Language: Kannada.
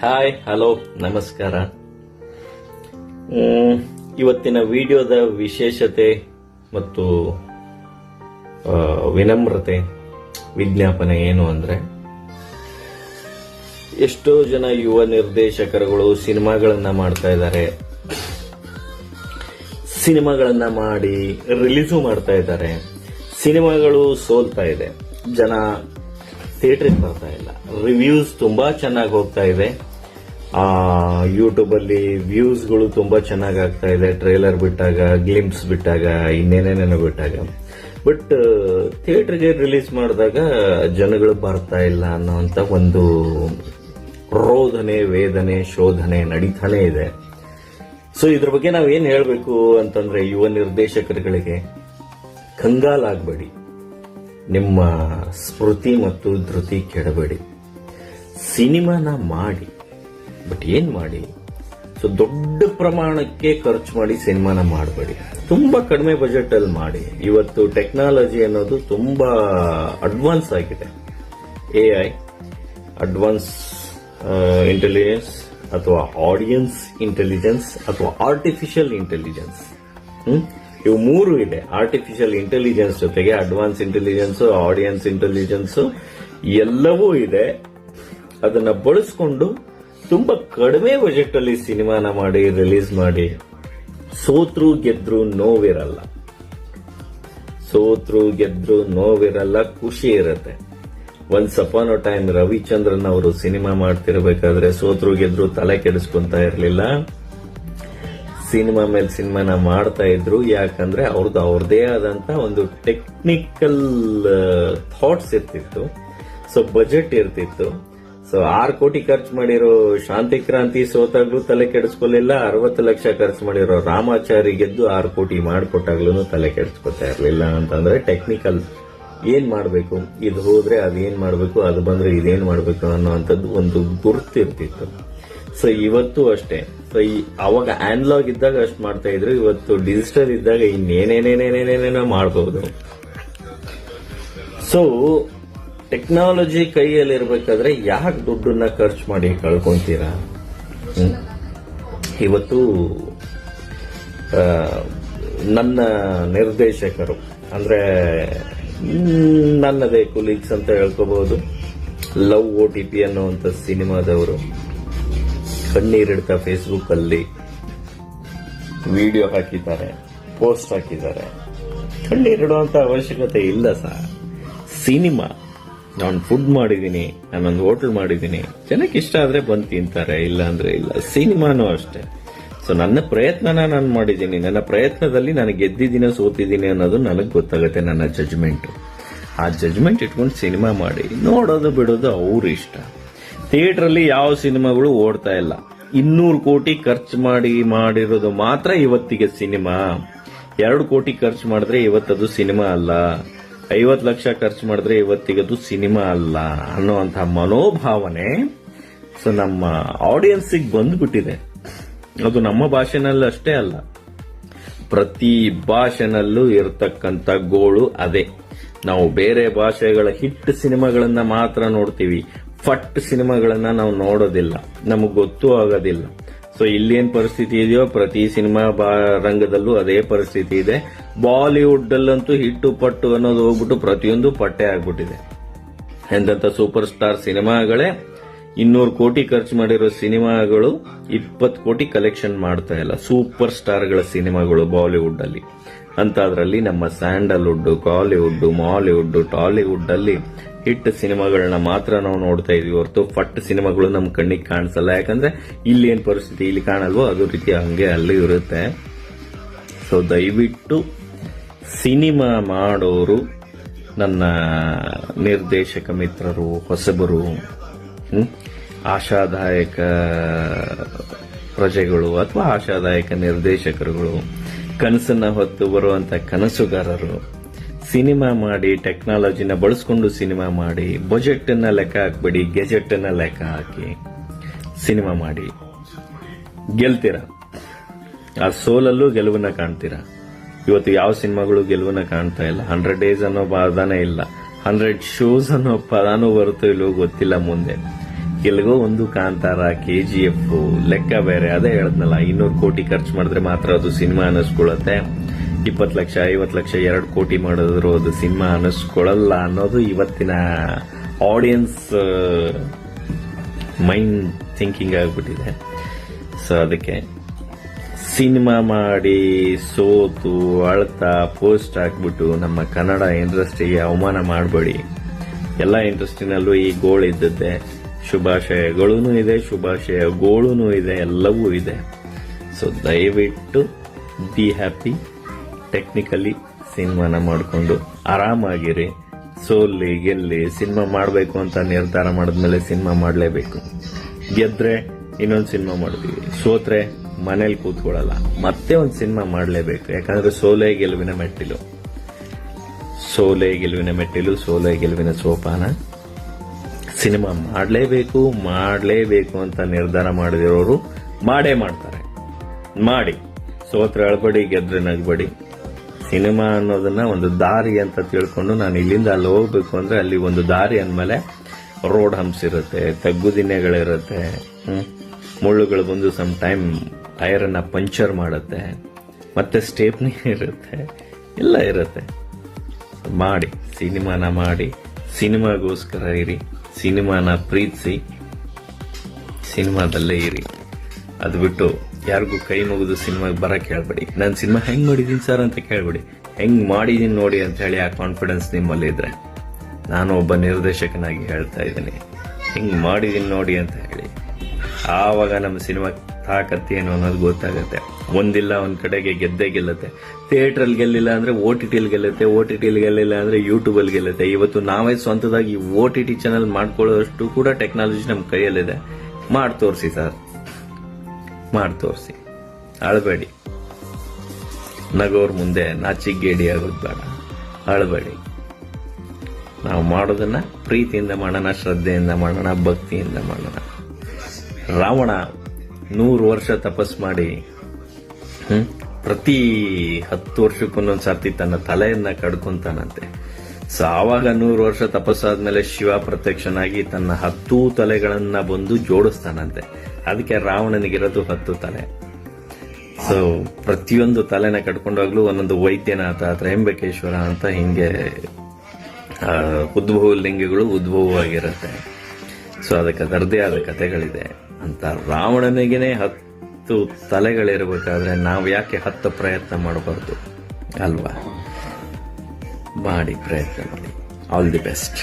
ಹಾಯ್ ಹಲೋ ನಮಸ್ಕಾರ. ಇವತ್ತಿನ ವಿಡಿಯೋದ ವಿಶೇಷತೆ ಮತ್ತು ವಿನಮ್ರತೆ, ವಿಜ್ಞಾಪನೆ ಏನು ಅಂದ್ರೆ, ಎಷ್ಟೋ ಜನ ಯುವ ನಿರ್ದೇಶಕರುಗಳು ಸಿನಿಮಾಗಳನ್ನ ಮಾಡ್ತಾ ಇದ್ದಾರೆ. ಸಿನಿಮಾಗಳನ್ನ ಮಾಡಿ ರಿಲೀಸು ಮಾಡ್ತಾ ಇದ್ದಾರೆ. ಸಿನಿಮಾಗಳು ಸೋಲ್ತಾ ಇದೆ. ಜನ ಥಿಯೇಟರ್ಗೆ ಬರ್ತಾ ಇಲ್ಲ. ರಿವ್ಯೂಸ್ ತುಂಬಾ ಚೆನ್ನಾಗಿ ಹೋಗ್ತಾ ಇದೆ. ಯೂಟ್ಯೂಬ್ ಅಲ್ಲಿ ವ್ಯೂಸ್ಗಳು ತುಂಬಾ ಚೆನ್ನಾಗಿ ಆಗ್ತಾ ಇದೆ. ಟ್ರೇಲರ್ ಬಿಟ್ಟಾಗ ಗ್ಲಿಮ್ಸ್ ಬಿಟ್ಟಾಗ, ಇನ್ನೇನೇನೇನೋ ಬಿಟ್ಟಾಗ. ಬಟ್ ಥಿಯೇಟರ್ಗೆ ರಿಲೀಸ್ ಮಾಡಿದಾಗ ಜನಗಳು ಬರ್ತಾ ಇಲ್ಲ ಅನ್ನೋಂಥ ಒಂದು ರೋಧನೆ, ವೇದನೆ, ಶೋಧನೆ ನಡೀತಾನೆ ಇದೆ. ಸೊ ಇದ್ರ ಬಗ್ಗೆ ನಾವೇನು ಹೇಳ್ಬೇಕು ಅಂತಂದ್ರೆ ಯುವ ನಿರ್ದೇಶಕರುಗಳಿಗೆ, ಕಂಗಾಲಾಗಬೇಡಿ. ನಿಮ್ಮ ಸ್ಮೃತಿ ಮತ್ತು ಧೃತಿ ಕೆಡಬೇಡಿ. ಸಿನಿಮಾನ ಮಾಡಿ, ಬಟ್ ಏನ್ ಮಾಡಿ? ಸೊ ದೊಡ್ಡ ಪ್ರಮಾಣಕ್ಕೆ ಖರ್ಚು ಮಾಡಿ ಸಿನಿಮಾನ ಮಾಡಬೇಡಿ. ತುಂಬಾ ಕಡಿಮೆ ಬಜೆಟ್ ಅಲ್ಲಿ ಮಾಡಿ. ಇವತ್ತು ಟೆಕ್ನಾಲಜಿ ಅನ್ನೋದು ತುಂಬಾ ಅಡ್ವಾನ್ಸ್ ಆಗಿದೆ. ಎ ಐ, ಅಡ್ವಾನ್ಸ್ ಇಂಟೆಲಿಜೆನ್ಸ್ ಅಥವಾ ಆಡಿಯನ್ಸ್ ಇಂಟೆಲಿಜೆನ್ಸ್ ಅಥವಾ ಆರ್ಟಿಫಿಷಿಯಲ್ ಇಂಟೆಲಿಜೆನ್ಸ್. ಇವು ಮೂರು ಇದೆ. ಆರ್ಟಿಫಿಷಿಯಲ್ ಇಂಟೆಲಿಜೆನ್ಸ್ ಜೊತೆಗೆ ಅಡ್ವಾನ್ಸ್ ಇಂಟೆಲಿಜೆನ್ಸ್ ಆಡಿಯನ್ಸ್ ಇಂಟೆಲಿಜೆನ್ಸ್ ಎಲ್ಲವೂ ಇದೆ. ಅದನ್ನ ಬಳಸ್ಕೊಂಡು ತುಂಬಾ ಕಡಿಮೆ ಬಜೆಟ್ ಅಲ್ಲಿ ಸಿನಿಮಾನ ಮಾಡಿ ರಿಲೀಸ್ ಮಾಡಿ. ಸೋತ್ರು, ಗೆದ್ರು, ನೋವಿರಲ್ಲ. ಸೋತ್ರು, ಗೆದ್ರು, ನೋವಿರಲ್ಲ, ಖುಷಿ ಇರುತ್ತೆ. ಒನ್ಸ್ ಅಪಾನ್ ಟೈಮ್ ರವಿಚಂದ್ರನ್ ಅವರು ಸಿನಿಮಾ ಮಾಡ್ತಿರ್ಬೇಕಾದ್ರೆ ಸೋತ್ರು, ಗೆದ್ರು ತಲೆ ಕೆಡಿಸ್ಕೊಂತ ಇರಲಿಲ್ಲ. ಸಿನಿಮಾ ಮೇಲೆ ಸಿನಿಮಾನ ಮಾಡ್ತಾ ಇದ್ರು. ಯಾಕಂದ್ರೆ ಅವ್ರದ್ದು ಅವ್ರದೇ ಆದಂತ ಒಂದು ಟೆಕ್ನಿಕಲ್ ಥಾಟ್ಸ್ ಇರ್ತಿತ್ತು. ಸೊ ಬಜೆಟ್ ಇರ್ತಿತ್ತು. ಸೊ ಆರು ಕೋಟಿ ಖರ್ಚು ಮಾಡಿರೋ ಶಾಂತಿ ಕ್ರಾಂತಿ ಸೋತಾಗ್ಲೂ ತಲೆ ಕೆಡಿಸ್ಕೊಲಿಲ್ಲ. ಅರವತ್ತು ಲಕ್ಷ ಖರ್ಚು ಮಾಡಿರೋ ರಾಮಾಚಾರಿ ಗೆದ್ದು ಆರು ಕೋಟಿ ಮಾಡಿಕೊಟ್ಟಾಗ್ಲೂ ತಲೆ ಕೆಡಿಸ್ಕೊತಾ ಇರಲಿಲ್ಲ ಅಂತಂದ್ರೆ ಟೆಕ್ನಿಕಲ್ ಏನ್ ಮಾಡಬೇಕು? ಇದು ಹೋದ್ರೆ ಅದೇನ್ ಮಾಡಬೇಕು? ಅದು ಬಂದ್ರೆ ಇದೇನ್ ಮಾಡ್ಬೇಕು ಅನ್ನೋಂಥದ್ದು ಒಂದು ಗುರುತಿರ್ತಿತ್ತು. ಸೊ ಇವತ್ತು ಅಷ್ಟೇ. ಸೊ ಈ ಅವಾಗ ಆನ್ಲಾಗ್ ಇದ್ದಾಗ ಅಷ್ಟು ಮಾಡ್ತಾ ಇದ್ರು, ಇವತ್ತು ಡಿಜಿಟಲ್ ಇದ್ದಾಗ ಇನ್ನೇನೇನೇನೇನೇನೇನೇನೋ ಮಾಡಬಹುದು ಸೊ ಟೆಕ್ನಾಲಜಿ ಕೈಯಲ್ಲಿ ಇರಬೇಕಾದ್ರೆ ಯಾಕೆ ದುಡ್ಡನ್ನ ಖರ್ಚು ಮಾಡಿ ಕಳ್ಕೊಂತೀರಾ? ಇವತ್ತು ನನ್ನ ನಿರ್ದೇಶಕರು, ಅಂದ್ರೆ ನನ್ನದೇ ಕುಲೀಗ್ಸ್ ಅಂತ ಹೇಳ್ಕೋಬಹುದು ಲವ್ ಓ ಟಿ ಪಿ ಅನ್ನುವಂಥ ಸಿನಿಮಾದವರು ಕಣ್ಣೀರಿಡ್ತಾ ಫೇಸ್ಬುಕ್ ಅಲ್ಲಿ ವಿಡಿಯೋ ಹಾಕಿದ್ದಾರೆ ಪೋಸ್ಟ್ ಹಾಕಿದ್ದಾರೆ. ಕಣ್ಣೀರಿಡುವಂತ ಅವಶ್ಯಕತೆ ಇಲ್ಲ ಸರ್ ಸಿನಿಮಾ ನಾನು ಫುಡ್ ಮಾಡಿದ್ದೀನಿ, ನಾನೊಂದು ಹೋಟೆಲ್ ಮಾಡಿದ್ದೀನಿ. ಜನಕ್ಕೆ ಇಷ್ಟ ಆದ್ರೆ ಬಂದು ತಿಂತಾರೆ, ಇಲ್ಲ ಅಂದ್ರೆ ಇಲ್ಲ. ಸಿನಿಮಾನೂ ಅಷ್ಟೇ. ಸೊ ನನ್ನ ಪ್ರಯತ್ನನ ನಾನು ಮಾಡಿದ್ದೀನಿ. ನನ್ನ ಪ್ರಯತ್ನದಲ್ಲಿ ನಾನು ಗೆದ್ದಿದ್ದೀನೋ, ಸೋತಿದ್ದೀನಿ ಅನ್ನೋದು ನನಗೆ ಗೊತ್ತಾಗುತ್ತೆ, ನನ್ನ ಜಜ್ಮೆಂಟು ಆ ಜಜ್ಮೆಂಟ್ ಇಟ್ಕೊಂಡು ಸಿನಿಮಾ ಮಾಡಿ. ನೋಡೋದು, ಬಿಡೋದು ಅವ್ರ ಇಷ್ಟ. ಥಿಯೇಟರ್ ಅಲ್ಲಿ ಯಾವ ಸಿನಿಮಾಗಳು ಓಡ್ತಾ ಇಲ್ಲ. ಇನ್ನೂರು ಕೋಟಿ ಖರ್ಚು ಮಾಡಿ ಮಾಡಿರೋದು ಮಾತ್ರ ಇವತ್ತಿಗೆ ಸಿನಿಮಾ. ಎರಡು ಕೋಟಿ ಖರ್ಚು ಮಾಡಿದ್ರೆ ಇವತ್ತದು ಸಿನಿಮಾ ಅಲ್ಲ. ಐವತ್ತು ಲಕ್ಷ ಖರ್ಚು ಮಾಡಿದ್ರೆ ಇವತ್ತಿಗದು ಸಿನಿಮಾ ಅಲ್ಲ ಅನ್ನುವಂತಹ ಮನೋಭಾವನೆ ಸೊ ನಮ್ಮ ಆಡಿಯನ್ಸಿಗೆ ಬಂದ್ಬಿಟ್ಟಿದೆ. ಅದು ನಮ್ಮ ಭಾಷೆನಲ್ಲಿ ಅಷ್ಟೇ ಅಲ್ಲ. ಪ್ರತಿ ಭಾಷೆನಲ್ಲೂ ಇರತಕ್ಕಂಥ ಗೋಳು ಅದೇ. ನಾವು ಬೇರೆ ಭಾಷೆಗಳ ಹಿಟ್ ಸಿನಿಮಾಗಳನ್ನ ಮಾತ್ರ ನೋಡ್ತೀವಿ. ಫಟ್ ಸಿನಿಮಾಗಳನ್ನ ನಾವು ನೋಡೋದಿಲ್ಲ. ನಮಗ್ ಗೊತ್ತೂ ಆಗೋದಿಲ್ಲ. ಸೊ ಇಲ್ಲೇನ್ ಪರಿಸ್ಥಿತಿ ಇದೆಯೋ, ಪ್ರತಿ ಸಿನಿಮಾ ರಂಗದಲ್ಲೂ ಅದೇ ಪರಿಸ್ಥಿತಿ ಇದೆ. ಬಾಲಿವುಡ್ ಅಲ್ಲಂತೂ ಹಿಟ್ಟು ಪಟ್ಟು ಅನ್ನೋದು ಹೋಗ್ಬಿಟ್ಟು ಪ್ರತಿಯೊಂದು ಪಟ್ಟೆ ಆಗ್ಬಿಟ್ಟಿದೆ. ಎಂದಂತ ಸೂಪರ್ ಸ್ಟಾರ್ ಸಿನಿಮಾಗಳೇ, ಇನ್ನೂರು ಕೋಟಿ ಖರ್ಚು ಮಾಡಿರೋ ಸಿನಿಮಾಗಳು ಇಪ್ಪತ್ತು ಕೋಟಿ ಕಲೆಕ್ಷನ್ ಮಾಡ್ತಾ ಇಲ್ಲ. ಸೂಪರ್ ಸ್ಟಾರ್ಗಳ ಸಿನಿಮಾಗಳು ಬಾಲಿವುಡ್ ಅಲ್ಲಿ ಅಂತದ್ರಲ್ಲಿ ನಮ್ಮ ಸ್ಯಾಂಡಲ್ವುಡ್ ಕಾಲಿವುಡ್ ಮಾಲಿವುಡ್ ಟಾಲಿವುಡ್ ಅಲ್ಲಿ ಹಿಟ್ ಸಿನಿಮಾಗಳನ್ನ ಮಾತ್ರ ನಾವು ನೋಡ್ತಾ ಇದೀವಿ ಹೊರತು ಫಟ್ ಸಿನಿಮಾಗಳು ನಮ್ಮ ಕಣ್ಣಿಗೆ ಕಾಣಿಸಲ್ಲ. ಯಾಕಂದ್ರೆ ಇಲ್ಲಿ ಏನ್ ಪರಿಸ್ಥಿತಿ ಇಲ್ಲಿ ಕಾಣಲ್ವೋ ಅದು ರೀತಿ ಹಂಗೆ ಅಲ್ಲಿ ಇರುತ್ತೆ. ಸೊ ದಯವಿಟ್ಟು ಸಿನಿಮಾ ಮಾಡೋರು ನನ್ನ ನಿರ್ದೇಶಕ ಮಿತ್ರರು, ಹೊಸಬರು ಆಶಾದಾಯಕ ಪ್ರಜೆಗಳು ಅಥವಾ ಆಶಾದಾಯಕ ನಿರ್ದೇಶಕರುಗಳು, ಕನಸನ್ನ ಹೊತ್ತು ಬರುವಂತ ಕನಸುಗಾರರು ಸಿನಿಮಾ ಮಾಡಿ ಟೆಕ್ನಾಲಜಿನ ಬಳಸ್ಕೊಂಡು ಸಿನಿಮಾ ಮಾಡಿ ಬಜೆಟ್ ಅನ್ನ ಲೆಕ್ಕ ಹಾಕ್ಬೇಡಿ ಗೆಜೆಟ್ ಅನ್ನ ಲೆಕ್ಕ ಹಾಕಿ ಸಿನಿಮಾ ಮಾಡಿ. ಗೆಲ್ತೀರ? ಆ ಸೋಲಲ್ಲೂ ಗೆಲುವನ್ನ ಕಾಣ್ತೀರಾ? ಇವತ್ತು ಯಾವ ಸಿನಿಮಾಗಳು ಗೆಲುವನ್ನ ಕಾಣ್ತಾ ಇಲ್ಲ? ಹಂಡ್ರೆಡ್ ಡೇಸ್ ಅನ್ನೋ ಪದಾನೇ ಇಲ್ಲ. ಹಂಡ್ರೆಡ್ ಶೋಸ್ ಅನ್ನೋ ಪದಾನು ಬರುತ್ತೋ ಇಲ್ಲೋ ಗೊತ್ತಿಲ್ಲ ಮುಂದೆ. ಎಲ್ಗೋ ಒಂದು ಕಾಂತಾರ ಕೆ ಜಿ ಎಫ್ ಲೆಕ್ಕ ಬೇರೆ, ಅದೇ ಹೇಳದ್ನಲ್ಲ, ಇನ್ನೂರು ಕೋಟಿ ಖರ್ಚು ಮಾಡಿದ್ರೆ ಮಾತ್ರ ಅದು ಸಿನಿಮಾ ಅನ್ನಿಸ್ಕೊಳ್ಳುತ್ತೆ. ಇಪ್ಪತ್ತು ಲಕ್ಷ, ಐವತ್ತು ಲಕ್ಷ, ಎರಡು ಕೋಟಿ ಮಾಡಿದ್ರು ಅದು ಸಿನಿಮಾ ಅನ್ನಿಸ್ಕೊಳ್ಳಲ್ಲ ಅನ್ನೋದು ಇವತ್ತಿನ ಆಡಿಯನ್ಸ್ ಮೈಂಡ್ ಥಿಂಕಿಂಗ್ ಆಗಿಬಿಟ್ಟಿದೆ. ಸೊ ಅದಕ್ಕೆ ಸಿನಿಮಾ ಮಾಡಿ ಸೋತು, ಅಳ್ತಾ ಪೋಸ್ಟ್ ಹಾಕ್ಬಿಟ್ಟು ನಮ್ಮ ಕನ್ನಡ ಇಂಡಸ್ಟ್ರಿಗೆ ಅವಮಾನ ಮಾಡಬೇಡಿ. ಎಲ್ಲ ಇಂಡಸ್ಟ್ರಿನಲ್ಲೂ ಈ ಗೋಳ್ ಇದ್ದದ್ದೇ. ಶುಭಾಶಯಗಳೂ ಇದೆ ಶುಭಾಶಯ ಗೋಳೂ ಇದೆ, ಎಲ್ಲವೂ ಇದೆ. ಸೊ ದಯವಿಟ್ಟು ಬಿ ಹ್ಯಾಪಿ ಟೆಕ್ನಿಕಲಿ ಸಿನಿಮಾನ ಮಾಡಿಕೊಂಡು ಆರಾಮಾಗಿರಿ. ಸೋಲ್ಲಿ, ಗೆಲ್ಲಿ, ಸಿನಿಮಾ ಮಾಡಬೇಕು ಅಂತ ನಿರ್ಧಾರ ಮಾಡಿದ್ಮೇಲೆ ಸಿನಿಮಾ ಮಾಡಲೇಬೇಕು. ಗೆದ್ರೆ ಇನ್ನೊಂದು ಸಿನಿಮಾ ಮಾಡ್ತೀವಿ. ಸೋತ್ರೆ ಮನೇಲಿ ಕೂತ್ಕೊಳ್ಳಲ್ಲ. ಮತ್ತೆ ಒಂದು ಸಿನಿಮಾ ಮಾಡಲೇಬೇಕು. ಯಾಕಂದ್ರೆ ಸೋಲೆ ಗೆಲುವಿನ ಮೆಟ್ಟಿಲು. ಸೋಲೆ ಗೆಲುವಿನ ಮೆಟ್ಟಿಲು, ಸೋಲೆ ಗೆಲುವಿನ ಸೋಪಾನ. ಸಿನಿಮಾ ಮಾಡಲೇಬೇಕು ಮಾಡಲೇಬೇಕು ಅಂತ ನಿರ್ಧಾರ ಮಾಡಿದಿರೋರು ಮಾಡೇ ಮಾಡ್ತಾರೆ. ಮಾಡಿ. ಸೋತ್ರೆ ಅಳ್ಬೇಡಿ, ಗೆದ್ರೆ ನಗ್ಬೇಡಿ. ಸಿನಿಮಾ ಅನ್ನೋದನ್ನ ಒಂದು ದಾರಿ ಅಂತ ತಿಳ್ಕೊಂಡು ನಾನು ಇಲ್ಲಿಂದ ಅಲ್ಲಿ ಹೋಗ್ಬೇಕು ಅಂದ್ರೆ ಅಲ್ಲಿ ಒಂದು ದಾರಿ ಅಂದಮೇಲೆ ರೋಡ್ ಹಂಪ್ಸ್ ಇರುತ್ತೆ ತಗ್ಗು ದಿನ್ನೆಗಳಿರುತ್ತೆ ಹ್ಮ್. ಮುಳ್ಳುಗಳು ಬಂದು ಸಮ್ ಟೈಮ್ ಟೈರ್ ಅನ್ನ ಪಂಚರ್ ಮಾಡುತ್ತೆ, ಮತ್ತೆ ಸ್ಟೇಪ್ನಿ ಇರುತ್ತೆ, ಎಲ್ಲ ಇರುತ್ತೆ ಮಾಡಿ, ಸಿನಿಮಾನ ಮಾಡಿ, ಸಿನಿಮಾಗೋಸ್ಕರ ಇರಿ, ಸಿನಿಮಾನ ಪ್ರೀತಿಸಿ, ಸಿನಿಮಾದಲ್ಲೇ ಇರಿ ಅದು ಬಿಟ್ಟು ಯಾರಿಗೂ ಕೈ ಮುಗಿದು ಸಿನಿಮಾಗೆ ಬರಕ್ ಹೇಳ್ಬೇಡಿ. ನಾನು ಸಿನಿಮಾ ಹೆಂಗ್ ಮಾಡಿದೀನಿ ಸರ್ ಅಂತ ಕೇಳ್ಬೇಡಿ. ಹೆಂಗ್ ಮಾಡಿದೀನಿ ನೋಡಿ ಅಂತ ಹೇಳಿ ಆ ಕಾನ್ಫಿಡೆನ್ಸ್ ನಿಮ್ಮಲ್ಲಿ ಇದ್ರೆ. ನಾನು ಒಬ್ಬ ನಿರ್ದೇಶಕನಾಗಿ ಹೇಳ್ತಾ ಇದ್ದೀನಿ. ಹೆಂಗ್ ಮಾಡಿದೀನಿ ನೋಡಿ ಅಂತ ಹೇಳಿ. ಆವಾಗ ನಮ್ಮ ಸಿನಿಮಾ ತಾಕತ್ತಿ ಏನು ಅನ್ನೋದು ಗೊತ್ತಾಗುತ್ತೆ. ಒಂದಿಲ್ಲ, ಒಂದ್ ಕಡೆಗೆ ಗೆದ್ದೇ ಗೆಲ್ಲುತ್ತೆ. ಥಿಯೇಟರ್ ಗೆಲ್ಲಿಲ್ಲ ಅಂದ್ರೆ ಓ ಟಿ ಟಿಲ್ ಗೆಲ್ಲುತ್ತೆ, ಓ ಟಿ ಟಿಲ್ ಗೆಲ್ಲಿಲ್ಲ ಅಂದ್ರೆ ಯೂಟ್ಯೂಬ್ ಅಲ್ಲಿ ಗೆಲ್ಲುತ್ತೆ. ಇವತ್ತು ನಾವೇ ಸ್ವಂತದಾಗಿ ಓ ಟಿ ಟಿ ಚಾನಲ್ ಮಾಡ್ಕೊಳ್ಳೋಷ್ಟು ಕೂಡ ಟೆಕ್ನಾಲಜಿ ನಮ್ಮ ಕೈಯಲ್ಲಿದೆ. ಮಾಡಿ ತೋರಿಸಿ ಸರ್. ಮಾಡಿ ತೋರಿಸಿ ಅಳಬೇಡಿ. ನಗೋರ್ ಮುಂದೆ ನಾಚಿಗೇಡಿ ಆಗೋದು ಬೇಡ. ಅಳಬೇಡಿ. ನಾವು ಮಾಡೋದನ್ನ ಪ್ರೀತಿಯಿಂದ ಮಾಡೋಣ, ಶ್ರದ್ಧೆಯಿಂದ ಮಾಡೋಣ, ಭಕ್ತಿಯಿಂದ ಮಾಡೋಣ. ರಾವಣ ನೂರು ವರ್ಷ ತಪಸ್ ಮಾಡಿ ಪ್ರತಿ ಹತ್ತು ವರ್ಷಕ್ಕೊಂದೊಂದು ಸರ್ತಿ ತನ್ನ ತಲೆಯನ್ನ ಕಡ್ಕೊಂತಾನಂತೆ. ಸೊ ಆವಾಗ ನೂರು ವರ್ಷ ತಪಸ್ಸಾದ್ಮೇಲೆ ಶಿವ ಪ್ರತ್ಯಕ್ಷನಾಗಿ ತನ್ನ ಹತ್ತು ತಲೆಗಳನ್ನ ಬಂದು ಜೋಡಿಸ್ತಾನಂತೆ. ಅದಕ್ಕೆ ರಾವಣನಿಗಿರೋದು ಹತ್ತು ತಲೆ. ಸೊ ಪ್ರತಿಯೊಂದು ತಲೆನ ಕಟ್ಕೊಂಡಾಗ್ಲೂ ಒಂದೊಂದು ವೈದ್ಯನಾಥ ತ್ರಯಂಬಕೇಶ್ವರ ಅಂತ ಹಿಂಗೆ ಉದ್ಭವ ಲಿಂಗಗಳು ಉದ್ಭವವಾಗಿರುತ್ತೆ. ಸೊ ಅದಕ್ಕೆ ಅದರದೇ ಆದ ಕಥೆಗಳಿದೆ ಅಂತ. ರಾವಣನಿಗೆನೆ ಹತ್ತು ತಲೆಗಳಿರಬೇಕಾದ್ರೆ ನಾವು ಯಾಕೆ ಹತ್ತು ಪ್ರಯತ್ನ ಮಾಡಬಾರ್ದು? ಅಲ್ವಾ? ಮಾಡಿ ಪ್ರಯತ್ನ ಮಾಡಿ ಆಲ್ ದಿ ಬೆಸ್ಟ್